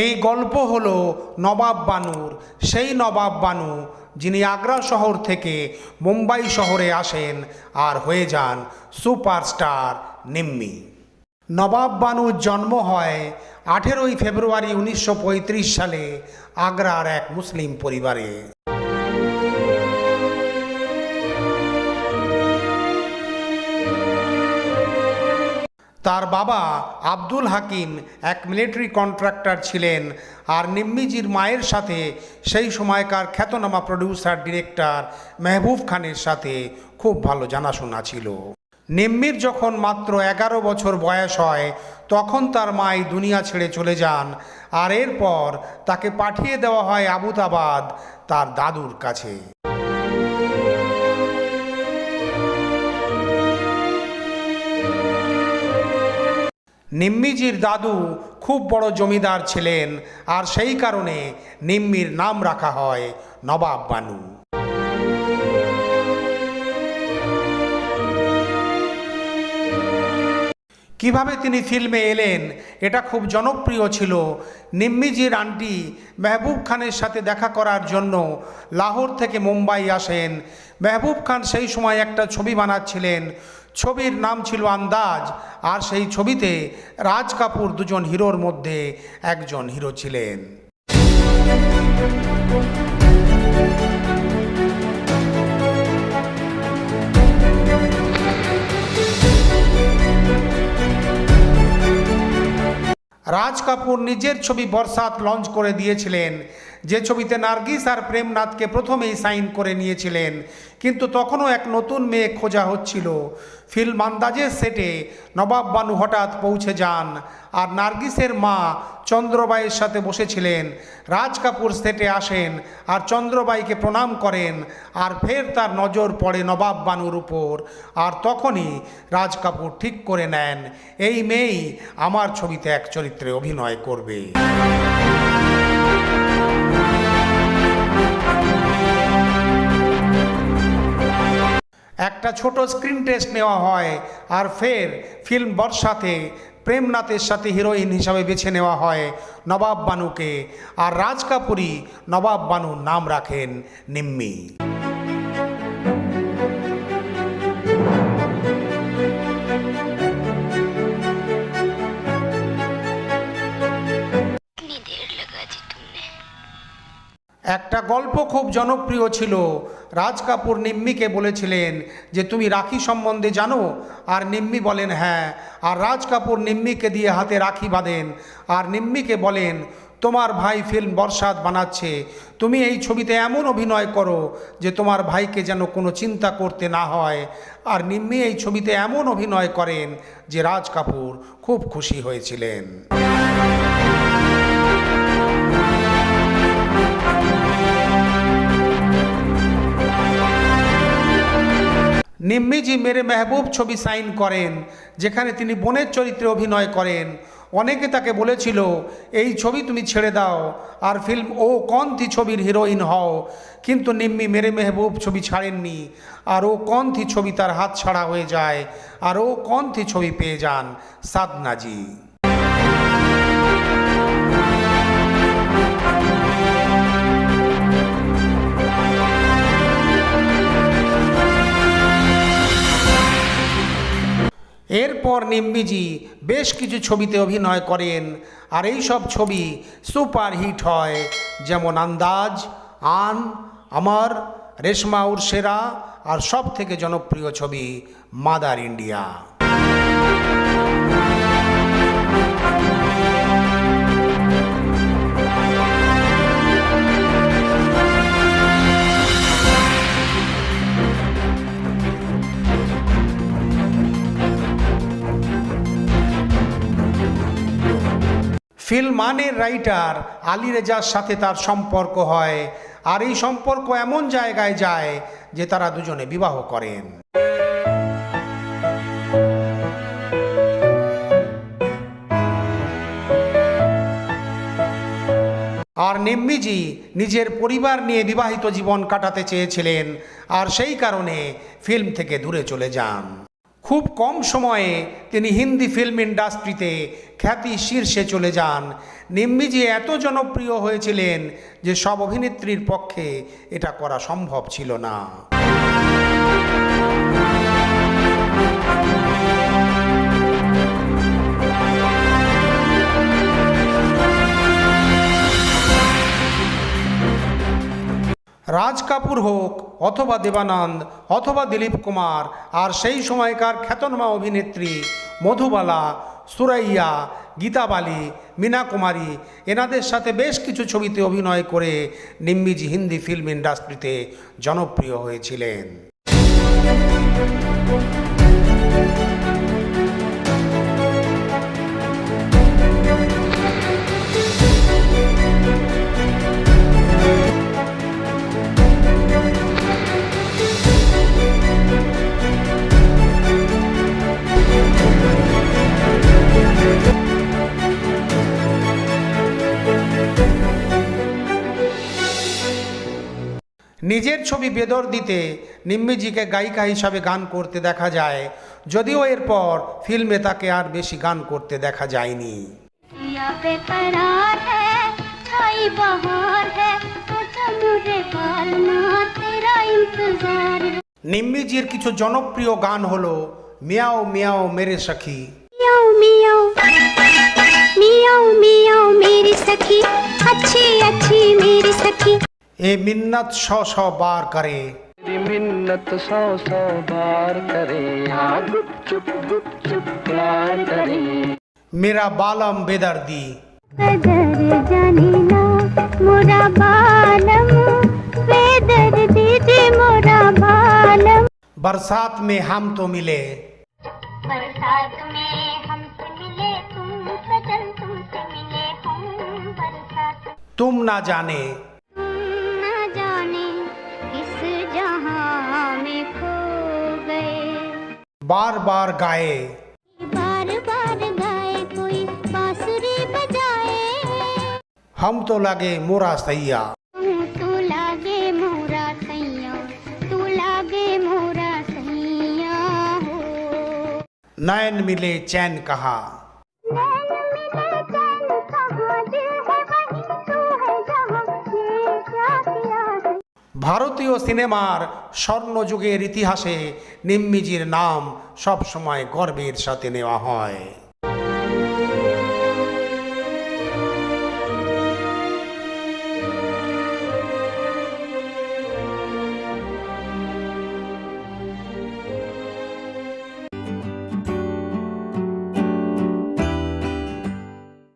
এই গল্প হল নবাব বানুর। সেই নবাব বানু, যিনি আগ্রা শহর থেকে মুম্বাই শহরে আসেন আর হয়ে যান সুপারস্টার নিম্মি। নবাব বানুর জন্ম হয় আঠেরোই ফেব্রুয়ারি উনিশশো পঁয়ত্রিশ সালে আগ্রার এক মুসলিম পরিবারে। তার বাবা আব্দুল হাকিম এক মিলিটারি কন্ট্রাক্টর ছিলেন আর নিম্মিজির মায়ের সাথে সেই সময়কার খ্যাতনামা প্রডিউসার, ডিরেক্টর মেহবুব খানের সাথে খুব ভালো জানাশোনা ছিল। নিম্মির যখন মাত্র এগারো বছর বয়স হয়, তখন তার মাই দুনিয়া ছেড়ে চলে যান আর এরপর তাকে পাঠিয়ে দেওয়া হয় আবুতাবাদ, তার দাদুর কাছে। নিম্মিজির দাদু খুব বড় জমিদার ছিলেন, আর সেই কারণে নিম্মির নাম রাখা হয় নবাব বানু। কীভাবে তিনি ফিল্মে এলেন, এটা খুব জনপ্রিয় ছিল নিম্মিজির আন্টি মেহবুব খানের সাথে দেখা করার জন্য লাহোর থেকে মুম্বাই আসেন। মেহবুব খান সেই সময় একটা ছবি বানাচ্ছিলেন ছবির নাম ছিল আন্দাজ, আর সেই ছবিতে রাজ কাপুর দুজন হিরোর মধ্যে একজন হিরো ছিলেন। রাজ কাপুর নিজের ছবি বরসাত লঞ্চ করে দিয়েছিলেন যে ছবিতে নার্গিস আর প্রেমনাথকে প্রথমেই সাইন করে নিয়েছিলেন, কিন্তু তখনও এক নতুন মেয়ে খোঁজা হচ্ছিল। ফিল্ম আন্দাজের সেটে নবাব বানু হঠাৎ পৌঁছে যান আর নার্গিসের মা চন্দ্রবাইয়ের সাথে বসেছিলেন। রাজ কাপুর সেটে আসেন আর চন্দ্রবাইকে প্রণাম করেন আর ফের তার নজর পড়ে নবাব বানুর উপর। আর তখনই রাজ কাপুর ঠিক করে নেন, এই মেয়েই আমার ছবিতে এক চরিত্রে অভিনয় করবে। একটা ছোট স্ক্রিন টেস্ট নেওয়া হয় আর ফের ফিল্ম বর্ষাতে প্রেমনাথের সাথে হিরোইন হিসাবে বেছে নেওয়া হয় নবাব বানুকে। আর রাজ কাপুরই নবাব বানুর নাম রাখেন নিম্মি। খুব জনপ্রিয় ছিল। রাজ কাপুর নিম্মিকে বলেছিলেন যে, তুমি রাখি সম্বন্ধে জানো? আর নিম্মি বলেন হ্যাঁ। আর রাজ কাপুর নিম্মিকে দিয়ে হাতে রাখি বাঁধেন। আর নিম্মিকে বলেন, তোমার ভাই ফিল্ম বর্ষাত বানাচ্ছে। তুমি এই ছবিতে এমন অভিনয় করো যে, তোমার ভাইকে যেন কোনো চিন্তা করতে না হয়। আর নিম্মি এই ছবিতে এমন অভিনয় করেন যে, রাজ কাপুর খুব খুশি হয়েছিলেন। নিম্মিজি মেরে মেহবুব ছবি সাইন করেন, যেখানে তিনি বোনের চরিত্রে অভিনয় করেন। অনেকে তাকে বলেছিল, এই ছবি তুমি ছেড়ে দাও, আর ফিল্ম ও কন্থি ছবির হিরোইন হও। কিন্তু নিম্মি মেরে মেহবুব ছবি ছাড়েননি, আর ও কন্থি ছবি তার হাত ছাড়া হয়ে যায়, আর ও কন্থি ছবি পেয়ে যান সাদনাজি এরপর নিম্বিজি বেশ কিছু ছবিতে অভিনয় করেন। আর এই সব ছবি সুপারহিট হয়, যেমন আন্দাজ, আন, আমার, রেশমা উরসেরা আর সব থেকে জনপ্রিয় ছবি মাদার ইন্ডিয়া। ফিল্মানের রাইটার আলী রেজার সাথে তার সম্পর্ক হয়, আর এই সম্পর্ক এমন জায়গায় যায় যে তারা দুজনে বিবাহ করেন। আর নিম্মিজি নিজের পরিবার নিয়ে বিবাহিত জীবন কাটাতে চেয়েছিলেন, আর সেই কারণে ফিল্ম থেকে দূরে চলে যান। খুব কম সময়ে তিনি হিন্দি ফিল্ম ইন্ডাস্ট্রিতে খ্যাতি শীর্ষে চলে যান। নিম্মিজি এত জনপ্রিয় হয়েছিলেন যে সব অভিনেত্রীর পক্ষে এটা করা সম্ভব ছিল না। রাজ কাপুর হোক, অথবা দেবানন্দ, অথবা দিলীপ কুমার, আর সেই সময়কার খ্যাতনমা অভিনেত্রী মধুবালা, সুরাইয়া গীতা বালি মীনা কুমারী এনাদের সাথে বেশ কিছু ছবিতে অভিনয় করে নিম্মিজি হিন্দি ফিল্ম ইন্ডাস্ট্রিতে জনপ্রিয় হয়েছিলেন। নিজের ছবি বেদর দিতে নিম্মিজিকে গায়িকা হিসাবে গান করতে দেখা যায় যদিও এরপর ফিল্মে তাকে আর বেশি গান করতে দেখা যায়নি या बेकरार है छाई बहार है तो चमुरे पालना तेरा इंतजार है নিম্মিজির কিছু জনপ্রিয় গান হলো মিয়াও মিয়াও মেরে সখী मियाओ मियाओ मियाओ मियाओ मेरी सखी अच्छी अच्छी मेरी सखी ए मिन्नत सौ सौ बार करे मिन्नत सौ सौ बार करे गुप चुप गुप चुप प्यार करे मेरा बालम बेदर्दी कदर जानी ना मोरा बालम बेदर्दी जे मोरा बालम बरसात में हम तो मिले बरसात में हम तो मिले तुम सजन तुमसे मिले हम बरसात तुम ना जाने बार बार गाए। बार बार गाए कोई बांसुरी बजाए। हम तो लगे मोरा सैया। तू लागे मोरा सैया तू लागे मोरा सैया हो। नैन मिले चैन कहा। ভারতীয় সিনেমার স্বর্ণযুগের ইতিহাসে নিম্মিজির নাম সবসময় গর্বের সাথে নেওয়া হয়।